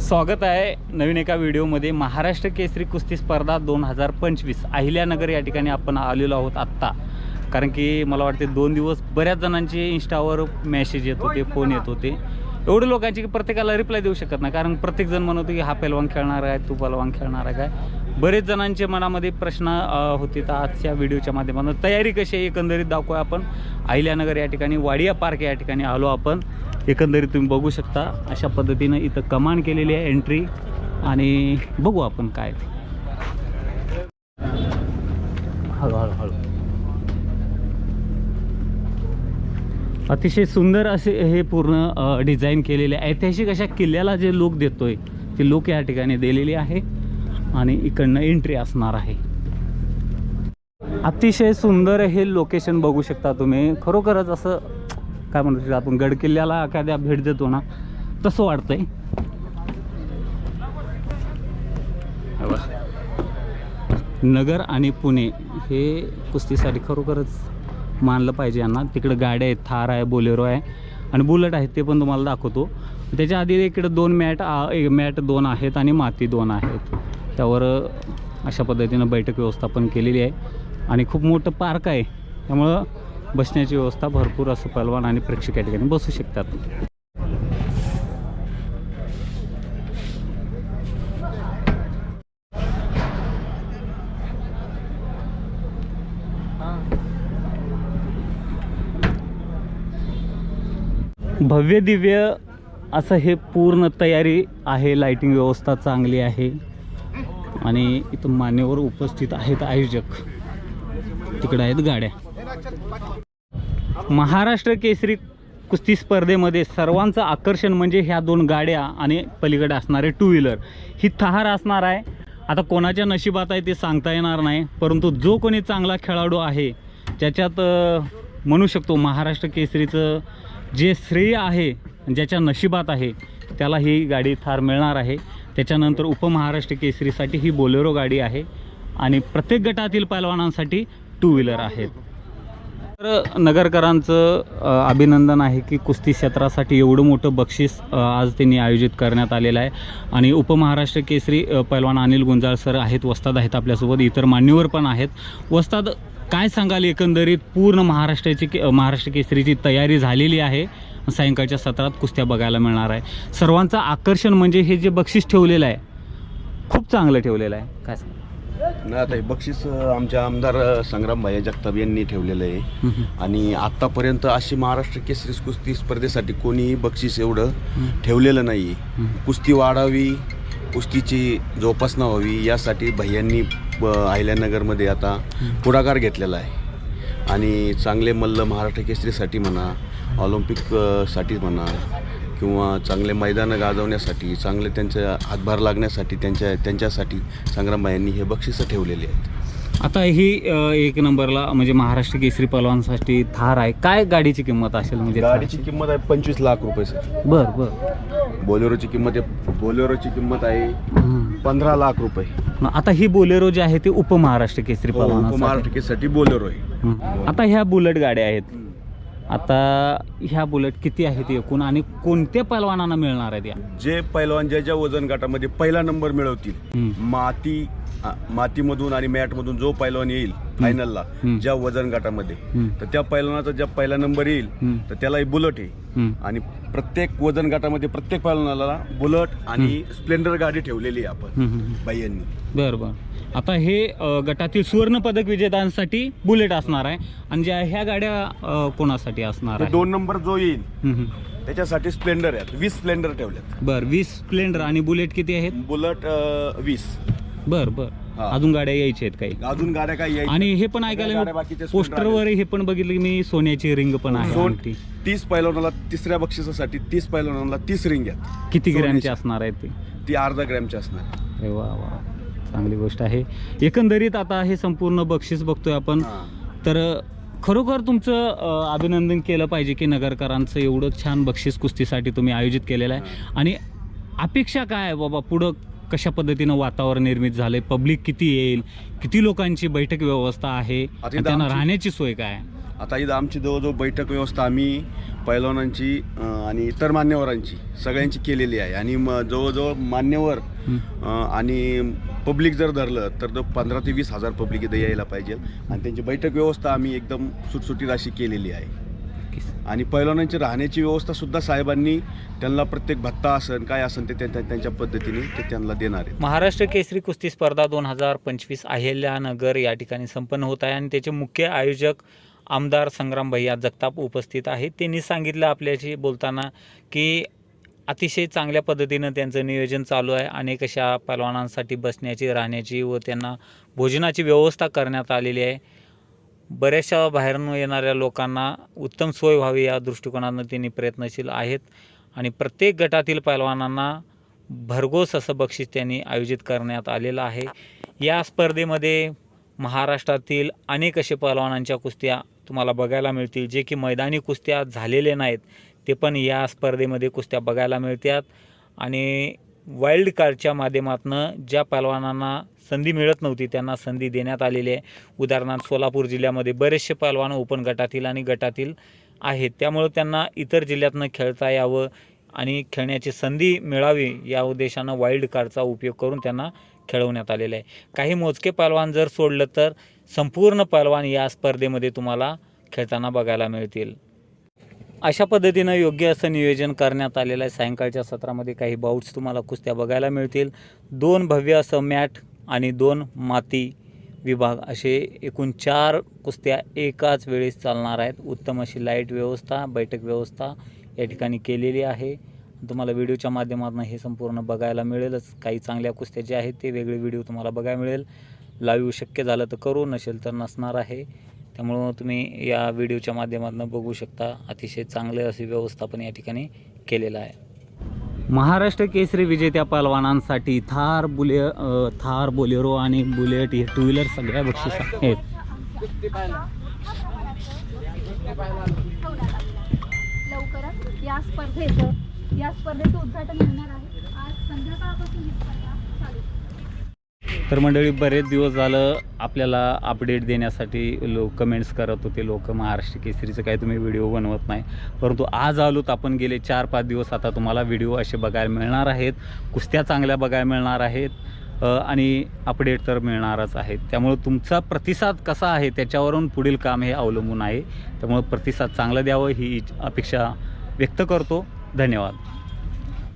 स्वागत आहे नवीन एका व्हिडिओमध्ये. महाराष्ट्र केसरी कुस्ती स्पर्धा दोन हजार पंचवीस अहिल्यानगर या ठिकाणी आपण आलेलो आहोत आत्ता. कारण की मला वाटते दोन दिवस बऱ्याच जणांचे इंस्टावर मेसेज येत होते फोन येत होते. एवढे लोकांचे की प्रत्येकाला रिप्लाय देऊ शकत नाही. कारण प्रत्येकजण म्हणत होते की हा पैलवान खेळणार आहे तू पैलवान खेळणार आहे काय? बरेच जणांचे मनामध्ये प्रश्न होते. तर आजच्या व्हिडिओच्या माध्यमातून तयारी कशी आहे? एकंदरीत दाखवूया आपण. अहिल्यानगर या ठिकाणी वाडिया पार्क या ठिकाणी आलो आपण. एकंदरीत तुम्ही बघू शकता अशा पद्धतीनं इथं कमांड केलेली आहे एंट्री आणि बघू आपण काय ते. हळू हळू हळू. अतिशय सुंदर असे हे पूर्ण डिझाईन केलेले ऐतिहासिक अशा किल्ल्याला जे लोक देतोय ते लोक या ठिकाणी दिलेली आहे आणि इकडनं एंट्री असणार आहे. अतिशय सुंदर हे लोकेशन बघू शकता तुम्ही. खरोखरच असं काय म्हणू शकतो आपण गड किल्ल्याला एखाद्या भेट देतो ना तसं वाटतंय. नगर आणि पुणे हे कुस्तीसाठी खरोखरच मानलं पाहिजे यांना. तिकडं गाड्या आहेत थार आहे बोलेरो आहे आणि बुलेट आहेत ते पण तुम्हाला दाखवतो. त्याच्या आधी इकडे दोन मॅट एक मॅट दोन आहेत आणि माती दोन आहेत. त्यावर अशा पद्धतीनं बैठक व्यवस्थापन केलेली आहे. आणि खूप मोठं पार्क आहे. त्यामुळं बसण्याची व्यवस्था भरपूर असं पलवान आणि प्रेक्षक या ठिकाणी बसू शकतात. भव्य दिव्य असं हे पूर्ण तयारी आहे. लाइटिंग व्यवस्था चांगली आहे. आणि इथं मान्यवर उपस्थित आहेत आयोजक. तिकडे आहेत गाड्या. महाराष्ट्र केसरी कुस्ती स्पर्धेमध्ये सर्वांचं आकर्षण म्हणजे ह्या दोन गाड्या आणि पलीकडे असणारे टू व्हीलर ही थार असणार आहे. आता कोणाच्या नशिबात आहे ते सांगता येणार नाही. परंतु जो कोणी चांगला खेळाडू आहे ज्याच्यात म्हणू शकतो महाराष्ट्र केसरीचं जे श्रेय आहे ज्याच्या नशिबात आहे त्याला ही गाडी थार मिळणार आहे. त्याच्यानंतर उपमहाराष्ट्र केसरीसाठी ही बोलेरो गाडी आहे आणि प्रत्येक गटातील पैलवानांसाठी टू व्हीलर आहेत. तर नगरकरांचं अभिनंदन आहे की कुस्ती क्षेत्रासाठी एवढं मोठं बक्षीस आज त्यांनी आयोजित करण्यात आलेलं आहे. आणि उपमहाराष्ट्र केसरी पैलवान अनिल गुंजाळ सर आहेत वस्ताद आहेत आपल्यासोबत. इतर मान्यवर पण आहेत. वस्ताद काय सांगाल एकंदरीत? पूर्ण महाराष्ट्राची के- महाराष्ट्र केसरीची तयारी झालेली आहे. सायंकाळच्या सत्रात कुस्त्या बघायला मिळणार आहे. सर्वांचं आकर्षण म्हणजे हे जे बक्षीस ठेवलेलं आहे खूप चांगलं ठेवलेलं आहे. काय सांग नाही आता हे बक्षीस आमच्या आमदार अ, संग्रामभाई जगताप यांनी ठेवलेलं आहे. आणि आतापर्यंत अशी महाराष्ट्र केसरी कुस्ती स्पर्धेसाठी कोणीही बक्षीस एवढं ठेवलेलं नाही. कुस्ती वाढावी कुस्तीची जोपासना व्हावी यासाठी भैयांनी अहिल्यानगरमध्ये आता पुढाकार घेतलेला आहे. आणि चांगले मल्ल महाराष्ट्र केसरीसाठी म्हणा ऑलिम्पिक अ, साठी म्हणा किंवा चांगले मैदानं गाजवण्यासाठी चांगले त्यांच्या हातभार लागण्यासाठी त्यांच्या त्यांच्यासाठी संग्रामबाईंनी हे बक्षिसं ठेवलेली आहेत. आता ही एक नंबरला म्हणजे महाराष्ट्र केसरी पलवानसाठी थार आहे. काय गाडीची किंमत असेल म्हणजे गाडीची किंमत आहे पंचवीस लाख रुपये सर. बर बर. बोलेरोची किंमत आहे बोलेरोची किंमत आहे पंधरा लाख रुपये. आता ही बोलेरो जी आहे ती उपमहाराष्ट्र केसरी हो, पलवान उपमहाराष्ट्रासाठी बोलेरो आहे. आता ह्या बुलेट गाड्या आहेत. आता ह्या बुलेट किती आहेत एकूण आणि कोणत्या पलवानांना मिळणार आहेत या जे पैलवान ज्या ज्या वजन गटामध्ये पहिला नंबर मिळवतील. माती आ, मातीमधून आणि मॅटमधून जो पैलवान येईल फायनलला. ज्या वजन गटामध्ये. तर त्या पैलवानाचा ज्या पहिला नंबर येईल. तर त्यालाही बुलट आहे. आणि प्रत्येक वजन गटामध्ये प्रत्येक पैलवानाला बुलट आणि स्प्लेंडर गाडी ठेवलेली आहे आपण हम्म, हम्म, हम्म. बाईंनी बर बर. आता हे गटातील सुवर्ण पदक विजेत्यांसाठी बुलेट असणार आहे. आणि ज्या ह्या गाड्या कोणासाठी असणार आहे? दोन नंबर जो येईल. त्याच्यासाठी स्प्लेंडर आहेत. वीस स्प्लेंडर ठेवल्यात बर वीस स्प्लेंडर आणि बुलेट किती आहेत? बुलट वीस. बर बर. हा. अजून गाड्या यायच्या आहेत काही. अजून गाड्या काही यायच्या आणि हे पण ऐकायला गाड्या बाकीच्या पोस्टरवर हे पण बघितलं की मी सोन्याची रिंग पण आहे सोन. तीस पैलवानाला तिसऱ्या बक्षिसासाठी तीस पैलवानाला तीस रिंग आहेत. किती ग्रॅमची. असणार आहे ते? ती अर्धा ग्रॅमची असणार. अरे वा वा. चांगली गोष्ट आहे. एकंदरीत आता हे संपूर्ण बक्षीस बघतोय आपण. हा. तर खरोखर तुमचं अ, अभिनंदन केलं पाहिजे की नगरकरांचं एवढं छान बक्षीस कुस्तीसाठी तुम्ही आयोजित केलेलं आहे. आणि अपेक्षा काय आहे बाबा पुढं कशा पद्धतीनं वातावरण निर्मित झालंय? पब्लिक किती येईल? किती लोकांची बैठक व्यवस्था आहे? त्यांना राहण्याची सोय काय? आता इथं आमची जवळजवळ बैठक व्यवस्था आम्ही पैलवानांची आणि इतर मान्यवरांची सगळ्यांची केलेली आहे. आणि म जवळजवळ मान्यवर आणि पब्लिक जर धरलं तर तो पंधरा ते वीस हजार पब्लिक इथं यायला पाहिजे. आणि त्यांची बैठक व्यवस्था आम्ही एकदम सुटसुटीत अशी केलेली आहे. आणि पैलवानांची राहण्याची व्यवस्था सुद्धा साहेबांनी त्यांना प्रत्येक भत्ता असन काय असन ते त्या- त्यांच्या पद्धतीने ते त्यांना देणार आहेत. महाराष्ट्र केसरी कुस्ती स्पर्धा दोन हजार पंचवीस अहिल्यानगर या ठिकाणी संपन्न होत आहे आणि त्याचे मुख्य आयोजक आमदार संग्राम भैया जगताप उपस्थित आहेत. त्यांनी सांगितलं आपल्याशी बोलताना की अतिशय चांगल्या पद्धतीनं त्यांचं नियोजन चालू आहे. अनेक अशा पहलवानांसाठी बसण्याची राहण्याची व त्यांना भोजनाची व्यवस्था करण्यात आलेली आहे. बऱ्याचशा बाहेरून येणाऱ्या लोकांना उत्तम सोय व्हावी या दृष्टिकोनानं त्यांनी प्रयत्नशील आहेत. आणि प्रत्येक गटातील पैलवानांना भरघोस असं बक्षीस त्यांनी आयोजित करण्यात आलेलं आहे. या स्पर्धेमध्ये महाराष्ट्रातील अनेक असे पैलवानांच्या कुस्त्या तुम्हाला बघायला मिळतील. जे की मैदानी कुस्त्या झालेले नाहीत ते पण या स्पर्धेमध्ये कुस्त्या बघायला मिळतात. आणि वाईल्ड कार्डच्या माध्यमातून ज्या पहलवानांना संधी मिळत नव्हती त्यांना संधी देण्यात आलेली आहे. उदाहरणार्थ सोलापूर जिल्ह्यामध्ये बरेचसे पहलवान ओपन गटातील आणि गटातील आहेत. त्यामुळं त्यांना इतर जिल्ह्यातनं खेळता यावं आणि खेळण्याची संधी मिळावी या उद्देशानं वाईल्ड कार्डचा उपयोग करून त्यांना खेळवण्यात आलेलं आहे. काही मोजके पहलवान जर सोडलं तर संपूर्ण पहलवान या स्पर्धेमध्ये तुम्हाला खेळताना बघायला मिळतील. अशा पद्धतीनं योग्य असं नियोजन करण्यात आलेलं आहे. सायंकाळच्या सत्रामध्ये काही बाउट्स तुम्हाला कुस्त्या बघायला मिळतील. दोन भव्य असं मॅट आणि दोन माती विभाग असे एकूण चार कुस्त्या एकाच वेळेस चालणार आहेत. उत्तम अशी लाइट व्यवस्था बैठक व्यवस्था या ठिकाणी केलेली आहे. तुम्हाला व्हिडिओच्या माध्यमातून हे संपूर्ण बघायला मिळेलच. काही चांगल्या कुस्त्या जे आहेत ते वेगळे व्हिडिओ तुम्हाला बघायला मिळेल. लाईव्ह शक्य झालं तर करू नसेल तर नसणार आहे. त्यामुळं तुम्ही या व्हिडिओच्या माध्यमातून बघू शकता अतिशय चांगले असे व्यवस्थापन या ठिकाणी केलेलं आहे. महाराष्ट्र केसरी विजेत्या पहलवानांसाठी थार बुले थार बोलेरो आणि बुलेट हे टू व्हीलर सगळ्या बक्षीस आहेत. लवकरच या स्पर्धेचं या स्पर्धेचं उद्घाटन होणार आहे. आज संध्याकाळपासून ही स्पर्धा चालू. तर मंडळी बरेच दिवस झालं आपल्याला अपडेट देण्यासाठी लोक कमेंट्स करत होते. लोक महाराष्ट्र केसरीचं काही तुम्ही व्हिडिओ बनवत नाही. परंतु आज आलोत आपण गेले चार पाच दिवस. आता तुम्हाला व्हिडिओ असे बघायला मिळणार आहेत. कुस्त्या चांगल्या बघायला मिळणार आहेत. आणि अपडेट तर मिळणारच आहेत. त्यामुळे तुमचा प्रतिसाद कसा आहे? त्याच्यावरून पुढील काम हे अवलंबून आहे. त्यामुळे प्रतिसाद चांगला द्यावं ही इच- अपेक्षा व्यक्त करतो. धन्यवाद.